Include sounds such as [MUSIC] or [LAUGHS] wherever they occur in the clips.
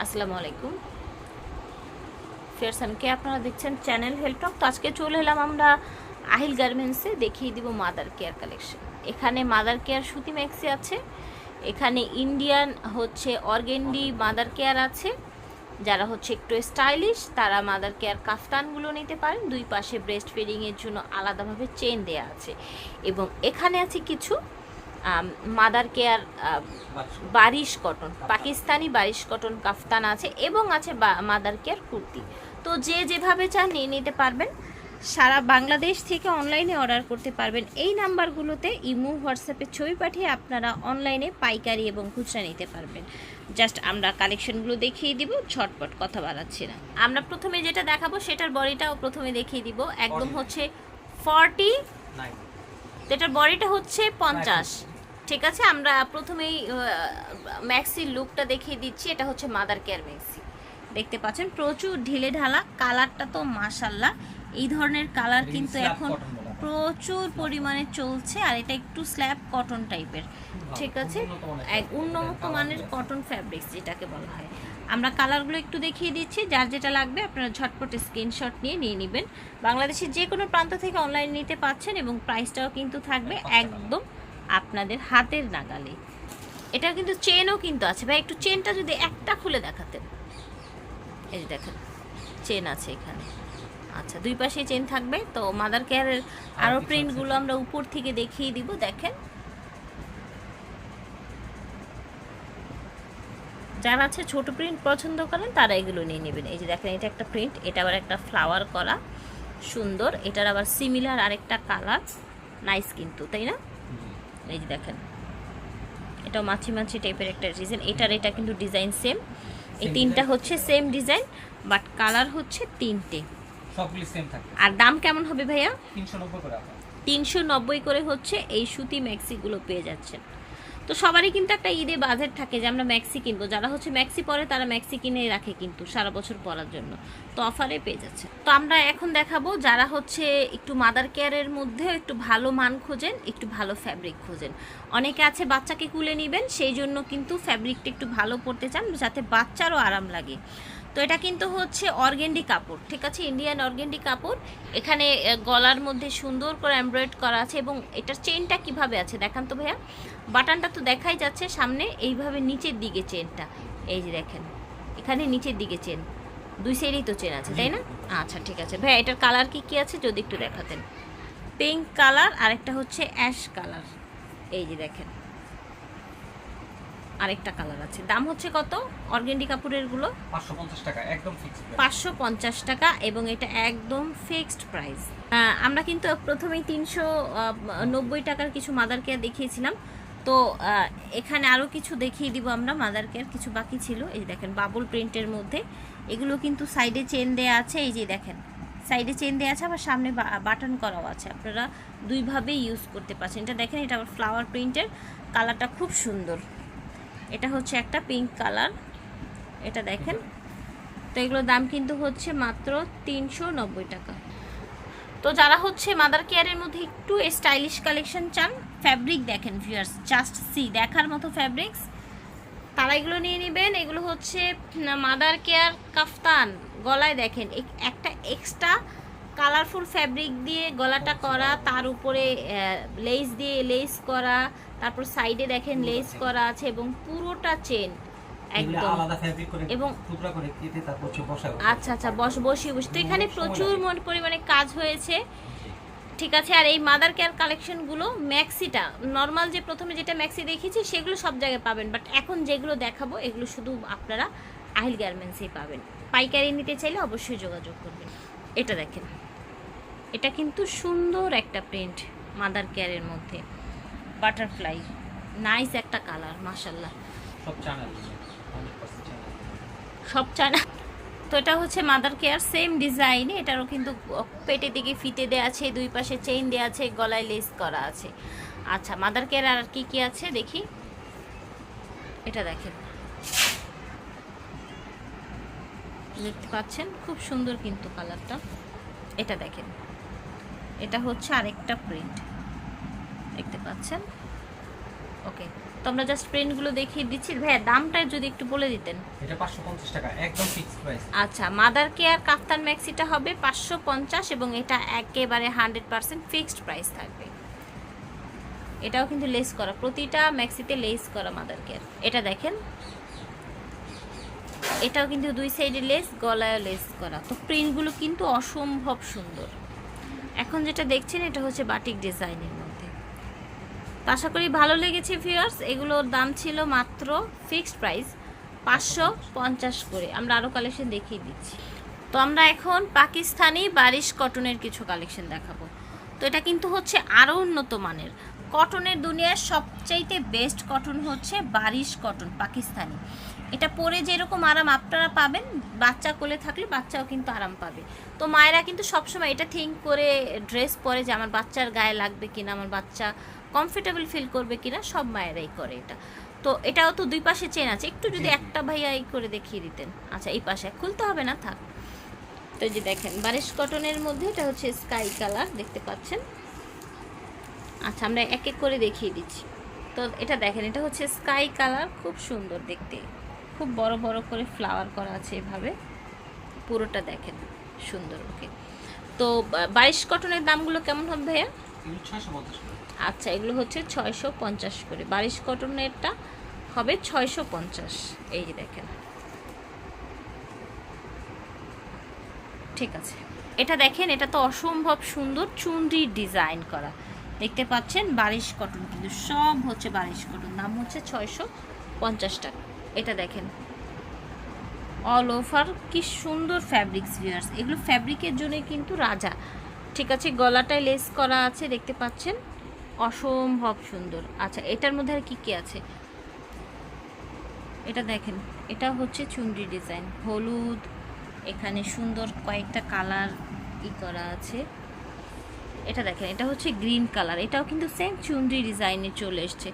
আসসালামু আলাইকুম। ফেরসানকে আপনারা দেখছেন চ্যানেল হেলটক তো আজকে চলে এলাম আমরা আহিল গার্মেন্টসে, দেখিয়ে দিব মাদার কেয়ার কালেকশন। এখানে মাদার কেয়ার সুতি ম্যাক্সি আছে, এখানে ইন্ডিয়ান হচ্ছে অর্গেন্ডি মাদার কেয়ার আছে, যারা হচ্ছে একটু স্টাইলিশ, তারা মাদার কেয়ার কাফতানগুলো নিতে পারেন। দুই পাশে ব্রেস্ট ফিডিংয়ের জন্য আলাদাভাবে চেন দেয়া আছে। এবং এখানে আছে কিছু mother care Barish cotton Pakistani Barish cotton kaftan আছে এবং আছে মাদার কেয়ার কুর্তি। তো যে যেভাবে চান নিয়ে নিতে পারবেন। সারা বাংলাদেশ থেকে অনলাইনে অর্ডার করতে পারবেন। এই নাম্বারগুলোতে ইমো হোয়াটসঅ্যাপে ছবি পাঠিয়ে আপনারা অনলাইনে পাইকারি এবং খুচরা নিতে পারবেন। জাস্ট আমরা কালেকশনগুলো দেখিয়ে দিব ছটপট কথা বাড়াচ্ছি না। আমরা প্রথমে যেটা দেখাবো সেটার বডিটাও প্রথমে দেখিয়ে দিব। একদম হচ্ছে ফর্টি এটার বডিটা হচ্ছে পঞ্চাশ। ঠিক আছে আমরা প্রথমেই ম্যাক্সির লুকটা দেখিয়ে দিচ্ছি এটা হচ্ছে মাদার কেয়ার ম্যাক্সি দেখতে পাচ্ছেন প্রচুর ঢিলে ঢালা কালারটা তো মাশাল্লাহ এই ধরনের কালার কিন্তু এখন প্রচুর পরিমাণে চলছে আর এটা একটু স্ল্যাব কটন টাইপের ঠিক আছে? এক উন্নত মানের কটন ফ্যাব্রিক্স যেটাকে বলা হয়। আমরা কালারগুলো একটু দেখিয়ে দিচ্ছি যার যেটা লাগবে আপনারা ঝটপট স্ক্রিনশট নিয়ে নিয়ে নেবেন। বাংলাদেশের যে কোনো প্রান্ত থেকে অনলাইন নিতে পাচ্ছেন এবং প্রাইসটাও কিন্তু থাকবে একদম আপনাদের হাতের নাগালে। এটা কিন্তু চেনও কিন্তু আছে। ভাই একটু চেনটা যদি একটা খুলে দেখাতেন। এই যে দেখেন চেন আছে এখানে। আচ্ছা দুই পাশে চেন থাকবে। তো মাদার কেয়ারের আরও প্রিন্টগুলো আমরা উপর থেকে দেখিয়ে দিব দেখেন। যারা আছে ছোট প্রিন্ট পছন্দ করেন তারা এগুলো নিয়ে নেবেন। এই যে দেখেন এটা একটা প্রিন্ট এটা আবার একটা ফ্লাওয়ার করা। সুন্দর এটার আবার সিমিলার আরেকটা কালার নাইস কিন্তু তাই না? এই যে দেখেন। এটাও মাছি মাছি টাইপের একটা ডিজাইন এটার এটা কিন্তু ডিজাইন সেম এই তিনটা হচ্ছে সেম ডিজাইন বাট কালার হচ্ছে তিনটে। আর দাম কেমন হবে ভাইয়া? 390 করে আপনার তিনশো নব্বই করে হচ্ছে এই সুতি ম্যাক্সিগুলো পেয়ে যাচ্ছেন। তো সবারই কিন্তু একটা ঈদে বাজেট থাকে যে আমরা ম্যাক্সি কিনবো। যারা হচ্ছে ম্যাক্সি পরে, তারা ম্যাক্সি কিনে রাখে কিন্তু সারা বছর পরার জন্য। তো অফারে পেয়ে যাচ্ছে। তো আমরা এখন দেখাবো যারা হচ্ছে একটু মাদার কেয়ারের মধ্যে একটু ভালো মান খোঁজেন, একটু ভালো ফ্যাব্রিক খোঁজেন। অনেকে আছে বাচ্চাকে কুলে নেবেন, সেই জন্য কিন্তু ফ্যাব্রিকটা একটু ভালো পড়তে চান, যাতে বাচ্চারও আরাম লাগে। তো এটা কিন্তু হচ্ছে অর্গেন্ডি কাপড়, ঠিক আছে? ইন্ডিয়ান অর্গেন্ডি কাপড়। এখানে গলার মধ্যে সুন্দর করে এমব্রয়েড করা আছে এবং এটার চেনটা কীভাবে আছে দেখান তো ভাইয়া? বাটনটা তো দেখাই যাচ্ছে সামনে, এইভাবে নিচের দিকে চেনটা এই যে দেখেন, এখানে নিচের দিকে চেন দুই সাইডেই তো চেন আছে, তাই না? আচ্ছা ঠিক আছে। ভাইয়া, এটার কালার কি কি আছে? যদি একটু দেখাতেন। পিঙ্ক কালার আর একটা হচ্ছে অ্যাশ কালার এই যে দেখেন। আরেকটা কালার আছে। দাম হচ্ছে কত? অর্গেন্ডি কাপড়েরগুলো? 550 টাকা একদম ফিক্স পাঁচশো পঞ্চাশ টাকা এবং এটা একদম ফিক্সড প্রাইস আমরা কিন্তু প্রথমেই তিনশো নব্বই টাকার কিছু মাদার কেয়ার দেখিয়েছিলাম। তো এখানে আরও কিছু দেখিয়ে দিব আমরা মাদার কেয়ার কিছু বাকি ছিল। এই যে দেখেন বাবুল প্রিন্টের মধ্যে। এগুলো কিন্তু সাইডে চেন দেয়া আছে এই যে দেখেন। সাইডে চেন দেওয়া আছে আবার সামনে বাটন করাও আছে। আপনারা দুইভাবেই ইউজ করতে পারছেন। এটা দেখেন এটা আবার ফ্লাওয়ার প্রিন্টের কালারটা খুব সুন্দর। এটা হচ্ছে একটা পিঙ্ক কালার এটা দেখেন। তো এগুলোর দাম কিন্তু হচ্ছে মাত্র তিনশো নব্বই টাকা। তো যারা হচ্ছে মাদার কেয়ারের মধ্যে একটু স্টাইলিশ কালেকশন চান ফ্যাব্রিক দেখেন ভিউয়ার্স জাস্ট সি দেখার মতো ফ্যাব্রিক্স তারা এগুলো নিয়ে নেবেন। এগুলো হচ্ছে মাদার কেয়ার কাফতান গলায় দেখেন, এক- একটা এক্সট্রা কালারফুল ফ্যাব্রিক দিয়ে গলাটা করা, তার উপরে লেস দিয়ে লেস করা তারপর সাইডে দেখেন লেস করা আছে এবং পুরোটা চেন একদম। এবং- আচ্ছা আচ্ছা বস বসিয়ে বসে তো এখানে প্রচুর মোট পরিমাণে কাজ হয়েছে। ঠিক আছে আর এই মাদার কেয়ার কালেকশনগুলো ম্যাক্সিটা নর্মাল যে প্রথমে যেটা ম্যাক্সি দেখিয়েছি সেগুলো সব জায়গায় পাবেন। বাট এখন যেগুলো দেখাবো এগুলো শুধু আপনারা আহিল গার্মেন্টসেই পাবেন। পাইকারি নিতে চাইলে অবশ্যই যোগাযোগ করবেন। এটা দেখেন। এটা কিন্তু সুন্দর একটা প্রিন্ট মাদার কেয়ারের মধ্যে। বাটারফ্লাই। নাইস একটা কালার মাসাল্লাহ সব চ্যানেল 100% চ্যানেল সব চায় না [LAUGHS] তো এটা হচ্ছে মাদার কেয়ার সেম ডিজাইন এটারও কিন্তু পেটের দিকে ফিতে দেওয়া আছে দুই পাশে চেইন দেওয়া আছে গলায় লেস করা আছে। আচ্ছা মাদার কেয়ার আর কি কি আছে দেখি? এটা দেখেন। দেখতে পাচ্ছেন? খুব সুন্দর কিন্তু কালারটা এটা দেখেন। এটা হচ্ছে আরেকটা প্রিন্ট দেখতে পাচ্ছেন? ওকে তো আমরা জাস্ট প্রিন্টগুলো দেখিয়ে দিচ্ছি। ভাইয়া দামটা যদি একটু বলে দিতেন। এটা পাঁচশো পঞ্চাশ টাকা একদম ফিক্সড প্রাইস আচ্ছা মাদার কেয়ার কাফতান ম্যাক্সিটা হবে পাঁচশো পঞ্চাশ এবং এটা একেবারে হান্ড্রেড পার্সেন্ট ফিক্সড প্রাইস থাকবে। এটাও কিন্তু লেস করা প্রতিটা ম্যাক্সিতে লেস করা মাদার কেয়ার এটা দেখেন। এটাও কিন্তু দুই সাইডে লেস গলায় লেস করা। তো প্রিন্টগুলো কিন্তু অসম্ভব সুন্দর। এখন যেটা দেখছেন এটা হচ্ছে বাটিক ডিজাইনের তো আশা করি ভালো লেগেছে ভিউয়ার্স এগুলোর দাম ছিল মাত্র ফিক্সড প্রাইস পাঁচশো পঞ্চাশ করে। আমরা আরও কালেকশন দেখিয়ে দিচ্ছি। তো আমরা এখন পাকিস্তানি বারিশ কটনের কিছু কালেকশন দেখাবো। তো এটা কিন্তু হচ্ছে আরও উন্নত মানের। কটনের দুনিয়ার সবচাইতে বেস্ট কটন হচ্ছে বারিশ কটন পাকিস্তানি। এটা পরে যেরকম আরাম আপনারা পাবেন, বাচ্চা কোলে থাকলে বাচ্চাও কিন্তু আরাম পাবে। তো মায়েরা কিন্তু সবসময় এটা থিঙ্ক করে ড্রেস পরে যে আমার বাচ্চার গায়ে লাগবে কিনা, আমার বাচ্চা কমফোর্টেবল ফিল করবে কিনা সব মায়েরাই করে এটা। তো এটাও তো দুই পাশে চেন আছে। একটু যদি। একটা ভাইয়া এই করে দেখিয়ে দিতেন। আচ্ছা এই পাশে খুলতে হবে না থাক। তো যে দেখেন বারিশ কটনের মধ্যে এটা হচ্ছে স্কাই কালার দেখতে পাচ্ছেন? আচ্ছা আমরা এক এক করে দেখিয়ে দিচ্ছি। তো এটা দেখেন এটা হচ্ছে স্কাই কালার খুব সুন্দর দেখতে। খুব বড় বড় করে ফ্লাওয়ার করা আছে এভাবে। পুরোটা দেখেন সুন্দর ওকে তো বা- বারিশ কটনের দামগুলো কেমন হবে ভাইয়া? আচ্ছা এগুলো হচ্ছে ছয়শো পঞ্চাশ করে। বারিশ কটনেরটা হবে ছয়শো পঞ্চাশ। এই যে দেখেন। ঠিক আছে। এটা দেখেন, এটা তো অসম্ভব সুন্দর চুনরির ডিজাইন করা। দেখতে পাচ্ছেন বারিশ কটন কিন্তু সব হচ্ছে বারিশ কটন। দাম হচ্ছে ছয়শো পঞ্চাশ টাকা। এটা দেখেন। অল ওভার কি সুন্দর ফ্যাব্রিক্স ভিউয়ার্স এগুলো ফ্যাব্রিকের জন্য কিন্তু রাজা ঠিক আছে, গলাটায় লেস করা আছে, দেখতে পাচ্ছেন? অসম্ভব সুন্দর। আচ্ছা এটার মধ্যে আর কি কি আছে? এটা দেখেন, এটা হচ্ছে চুনরি ডিজাইন। হলুদ, এখানে সুন্দর কয়েকটা কালার ই করা আছে। এটা দেখেন, এটা হচ্ছে গ্রিন কালার। এটাও কিন্তু সেম চুনরি ডিজাইনে চলে এসছে।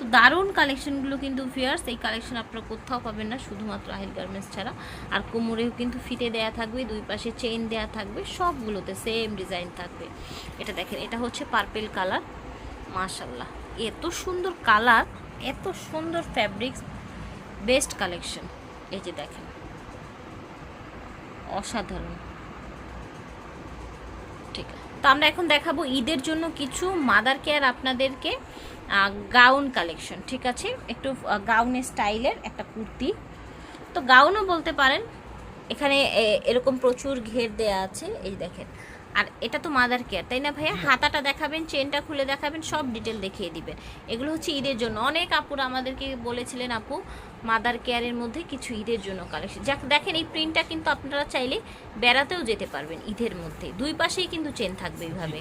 তো দারুণ কালেকশনগুলো কিন্তু ফিয়ার্স এই কালেকশন আপনারা কোথাও পাবেন না, শুধুমাত্র আহিল গার্মেন্টস ছাড়া। আর কোমরেও কিন্তু ফিতে দেয়া থাকবে, দুই পাশে চেইন দেয়া থাকবে, সবগুলোতে সেম ডিজাইন থাকবে। এটা দেখেন, এটা হচ্ছে পার্পেল কালার মাশাল্লাহ এত সুন্দর কালার এত সুন্দর ফ্যাব্রিক্স বেস্ট কালেকশন এই যে দেখেন, অসাধারণ। ঠিক আছে। তো আমরা এখন দেখাবো ঈদের জন্য কিছু মাদার কেয়ার আপনাদেরকে। গাউন কালেকশন ঠিক আছে? একটু গাউনের স্টাইলের একটা কুর্তি। তো গাউনও বলতে পারেন এখানে এরকম প্রচুর ঘের দেয়া আছে এই দেখেন। আর এটা তো মাদার কেয়ার তাই না ভাইয়া? হাতাটা দেখাবেন চেনটা খুলে দেখাবেন সব ডিটেল দেখিয়ে দিবেন। এগুলো হচ্ছে ঈদের জন্য। অনেক আপুরা আমাদেরকে বলেছিলেন আপু মাদার কেয়ারের মধ্যে কিছু ঈদের জন্য কালেকশন যাক দেখেন এই প্রিন্টটা কিন্তু আপনারা চাইলে বেড়াতেও যেতে পারবেন ঈদের মধ্যে। দুই পাশেই কিন্তু চেন থাকবে এইভাবে।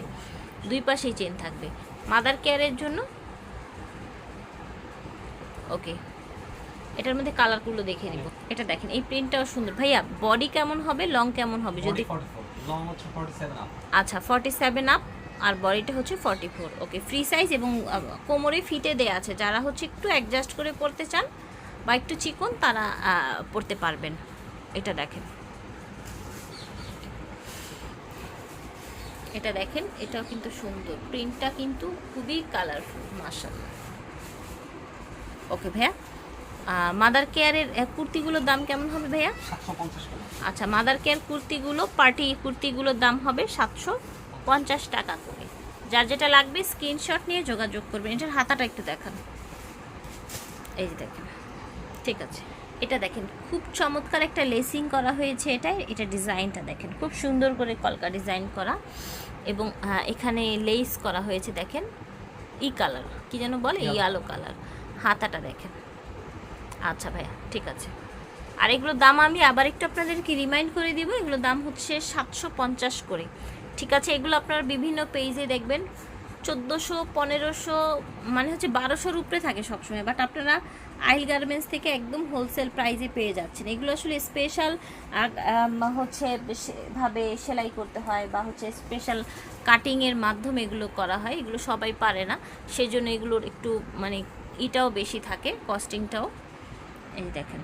দুই পাশেই চেন থাকবে। মাদার কেয়ারের জন্য ওকে এটার মধ্যে কালারগুলো দেখে নিব। এটা দেখেন এই প্রিন্টটাও সুন্দর। ভাইয়া বডি কেমন হবে লং কেমন হবে? যদি আচ্ছা ফর্টি সেভেন আপ আর বডিটা হচ্ছে forty four okay free size এবং কোমরে ফিটে দেয়া আছে। যারা হচ্ছে একটু অ্যাডজাস্ট করে পড়তে চান বা একটু চিকন তারা পড়তে পারবেন। এটা দেখেন। এটা দেখেন এটাও কিন্তু সুন্দর। প্রিন্টটা কিন্তু খুবই কালারফুল মার্শাল্লাহ ওকে ভাইয়া। মাদার কেয়ারের কুর্তিগুলোর দাম কেমন হবে ভাইয়া? আচ্ছা মাদার কেয়ার কুর্তিগুলো পার্টি কুর্তিগুলোর দাম হবে সাতশো পঞ্চাশ টাকা করে। যার যেটা লাগবে স্ক্রিনশট নিয়ে যোগাযোগ করবেন। এটার হাতাটা একটু দেখান। এই যে দেখেন ঠিক আছে। এটা দেখেন খুব চমৎকার একটা লেসিং করা হয়েছে এটা। এটা ডিজাইনটা দেখেন খুব সুন্দর করে কলকা ডিজাইন করা। এবং এখানে লেস করা হয়েছে দেখেন ই কালার কি যেন বলে. ইয়ালো কালার হাতাটা দেখেন। আচ্ছা ভাইয়া, ঠিক আছে। আর এগুলোর দাম আমি আবার একটু আপনাদেরকে রিমাইন্ড করে দিব, এগুলোর দাম হচ্ছে সাতশো পঞ্চাশ করে। ঠিক আছে, এগুলো আপনারা বিভিন্ন পেজে দেখবেন। চোদ্দোশো, পনেরোশো মানে হচ্ছে বারোশোর উপরে থাকে সবসময় বাট আপনারা আইল গার্মেন্টস থেকে একদম হোলসেল প্রাইজে পেয়ে যাচ্ছেন। এগুলো আসলে স্পেশাল হচ্ছে ভাবে সেলাই করতে হয় বা হচ্ছে স্পেশাল কাটিংয়ের মাধ্যমে এগুলো করা হয়। এগুলো সবাই পারে না সেই জন্য এগুলোর একটু মানে ইটাও বেশি থাকে কস্টিংটাও এই দেখেন,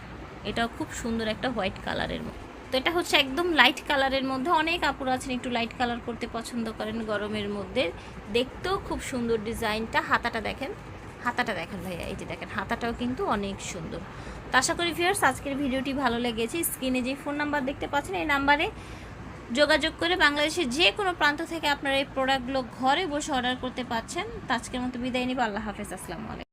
এটাও খুব সুন্দর একটা হোয়াইট কালারের তো এটা হচ্ছে একদম লাইট কালারের মধ্যে। অনেক আপুরা আছেন একটু লাইট কালার করতে পছন্দ করেন গরমের মধ্যে। দেখতেও খুব সুন্দর ডিজাইনটা। হাতাটা দেখেন হাতাটা দেখেন ভাইয়া, এই যে দেখেন, হাতাটাও কিন্তু অনেক সুন্দর। তো আশা করি ভিউয়ার্স আজকের ভিডিওটি ভালো লেগেছে। স্ক্রিনে যে ফোন নাম্বার দেখতে পাচ্ছেন, এই নাম্বারে যোগাযোগ করে বাংলাদেশের যে কোনো প্রান্ত থেকে আপনারা এই প্রোডাক্টগুলো ঘরে বসে অর্ডার করতে পারছেন। তো আজকের মতো বিদায় নিব। আল্লাহ হাফেজ। আসসালামু আলাইকুম।